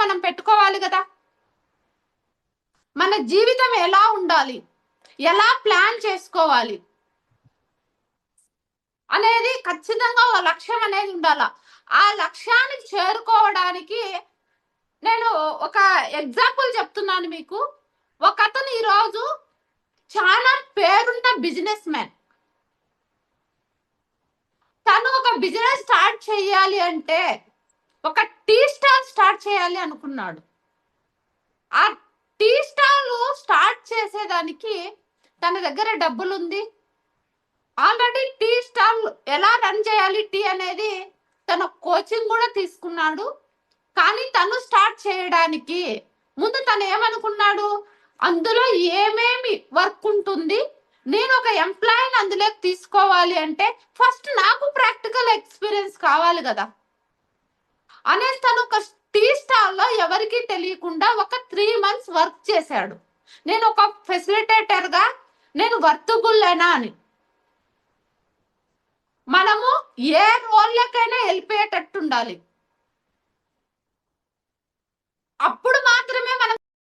మనం పెట్టుకోవాలి కదా? మన జీవితం ఎలా ఉండాలి? ఎలా ప్లాన్ చేసుకోవాలి? అనేది ఖచ్చితంగా ఒక లక్ష్యం అనేది ఉండాల. ఆ లక్ష్యాన్ని చేరుకోవడానికి నేను ఒక ఎగ్జాంపుల్ చెప్తున్నాను మీకు. ఒక అతను ఈరోజు చాలా పేరున్న బిజినెస్ మ్యాన్. తను ఒక బిజినెస్ స్టార్ట్ చేయాలి అంటే ఒక టీ చేయాలి అనుకున్నాడు. ఆ టీ స్టాల్ స్టార్ట్ చేసేదానికి తన దగ్గర డబ్బులు ఉంది ఆల్రెడీ టీ స్టాల్ ఎలా రన్ చేయాలి టీ అనేది తన కోచింగ్ కూడా తీసుకున్నాడు. కానీ తను స్టార్ట్ చేయడానికి ముందు తను ఏమనుకున్నాడు? అందులో ఏమేమి వర్క్ ఉంటుంది? నేను ఒక ఎంప్లాయీని అందులోకి తీసుకోవాలి అంటే ఫస్ట్ నాకు ప్రాక్టికల్ ఎక్స్పీరియన్స్ కావాలి కదా. అనేసి తను ఎవరికి తెలియకుండా ఒక త్రీ మంత్స్ వర్క్ చేశాడు. నేను ఒక ఫెసిలిటేటర్గా నేను వర్తబుల్లేనా అని. మనము ఏ రోల్లకైనా వెళ్ళిపోయేటట్టు ఉండాలి.